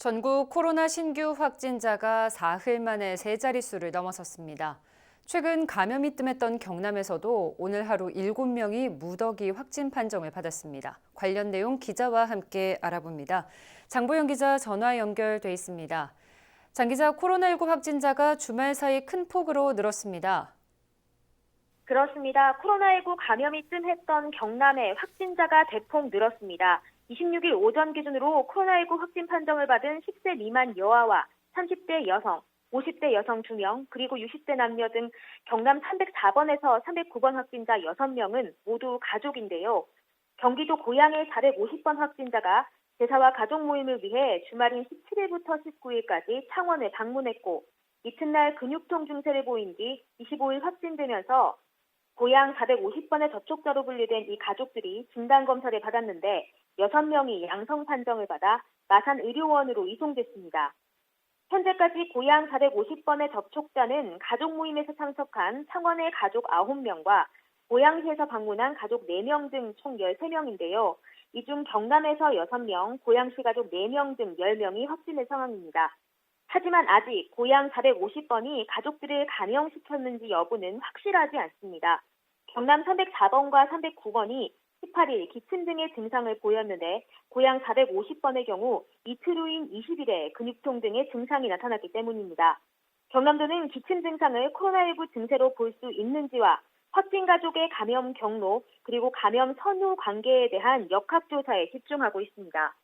전국 코로나 신규 확진자가 사흘 만에 세 자릿수를 넘어섰습니다. 최근 감염이 뜸했던 경남에서도 오늘 하루 7명이 무더기 확진 판정을 받았습니다. 관련 내용 기자와 함께 알아봅니다. 장보영 기자 전화 연결돼 있습니다. 장 기자, 코로나19 확진자가 주말 사이 큰 폭으로 늘었습니다. 그렇습니다. 코로나19 감염이 뜸했던 경남의 확진자가 대폭 늘었습니다. 26일 오전 기준으로 코로나19 확진 판정을 받은 10세 미만 여아와 30대 여성, 50대 여성 2명, 그리고 60대 남녀 등 경남 304번에서 309번 확진자 6명은 모두 가족인데요. 경기도 고양의 450번 확진자가 제사와 가족 모임을 위해 주말인 17일부터 19일까지 창원을 방문했고 이튿날 근육통 증세를 보인 뒤 25일 확진되면서 고향 450번의 접촉자로 분류된 이 가족들이 진단검사를 받았는데 6명이 양성 판정을 받아 마산 의료원으로 이송됐습니다. 현재까지 고향 450번의 접촉자는 가족 모임에서 참석한 창원의 가족 9명과 고양시에서 방문한 가족 4명 등 총 13명인데요. 이 중 경남에서 6명, 고양시 가족 4명 등 10명이 확진된 상황입니다. 하지만 아직 고향 450번이 가족들을 감염시켰는지 여부는 확실하지 않습니다. 경남 304번과 309번이 18일 기침 등의 증상을 보였는데 고향 450번의 경우 이틀 후인 20일에 근육통 등의 증상이 나타났기 때문입니다. 경남도는 기침 증상을 코로나19 증세로 볼 수 있는지와 확진 가족의 감염 경로 그리고 감염 선후 관계에 대한 역학조사에 집중하고 있습니다.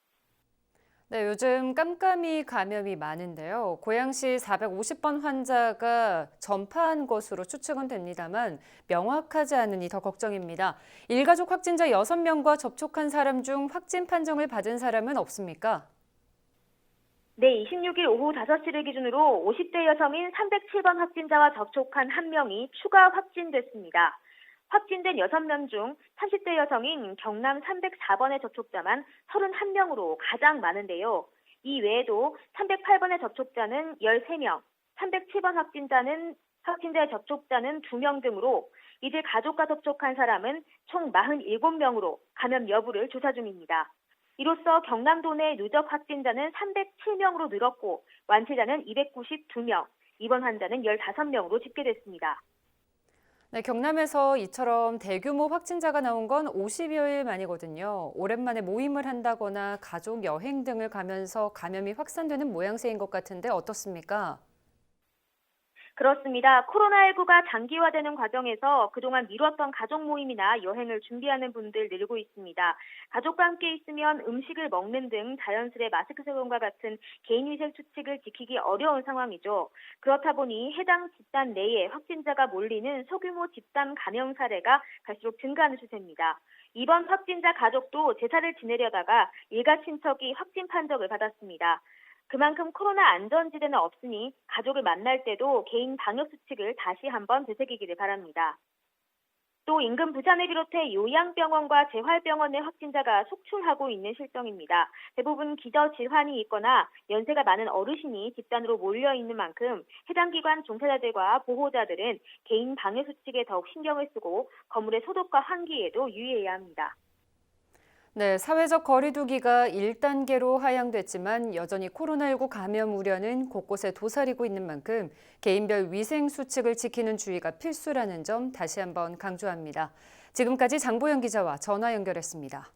네, 요즘 깜깜이 감염이 많은데요. 고양시 450번 환자가 전파한 것으로 추측은 됩니다만 명확하지 않으니 더 걱정입니다. 일가족 확진자 6명과 접촉한 사람 중 확진 판정을 받은 사람은 없습니까? 네, 26일 오후 5시를 기준으로 50대 여성인 307번 확진자와 접촉한 한 명이 추가 확진됐습니다. 확진된 6명 중 30대 여성인 경남 304번의 접촉자만 31명으로 가장 많은데요. 이 외에도 308번의 접촉자는 13명, 307번 확진자는 확진자의 접촉자는 2명 등으로 이들 가족과 접촉한 사람은 총 47명으로 감염 여부를 조사 중입니다. 이로써 경남도 내 누적 확진자는 307명으로 늘었고 완치자는 292명, 입원 환자는 15명으로 집계됐습니다. 네, 경남에서 이처럼 대규모 확진자가 나온 건 50여일 만이거든요. 오랜만에 모임을 한다거나 가족 여행 등을 가면서 감염이 확산되는 모양새인 것 같은데 어떻습니까? 그렇습니다. 코로나19가 장기화되는 과정에서 그동안 미뤘던 가족 모임이나 여행을 준비하는 분들 늘고 있습니다. 가족과 함께 있으면 음식을 먹는 등 자연스레 마스크 착용과 같은 개인위생 수칙을 지키기 어려운 상황이죠. 그렇다 보니 해당 집단 내에 확진자가 몰리는 소규모 집단 감염 사례가 갈수록 증가하는 추세입니다. 이번 확진자 가족도 제사를 지내려다가 일가 친척이 확진 판정을 받았습니다. 그만큼 코로나 안전지대는 없으니 가족을 만날 때도 개인 방역 수칙을 다시 한번 되새기기를 바랍니다. 또 인근 부산을 비롯해 요양병원과 재활병원의 확진자가 속출하고 있는 실정입니다. 대부분 기저 질환이 있거나 연세가 많은 어르신이 집단으로 몰려 있는 만큼 해당 기관 종사자들과 보호자들은 개인 방역 수칙에 더욱 신경을 쓰고 건물의 소독과 환기에도 유의해야 합니다. 네, 사회적 거리두기가 1단계로 하향됐지만 여전히 코로나19 감염 우려는 곳곳에 도사리고 있는 만큼 개인별 위생 수칙을 지키는 주의가 필수라는 점 다시 한번 강조합니다. 지금까지 장보영 기자와 전화 연결했습니다.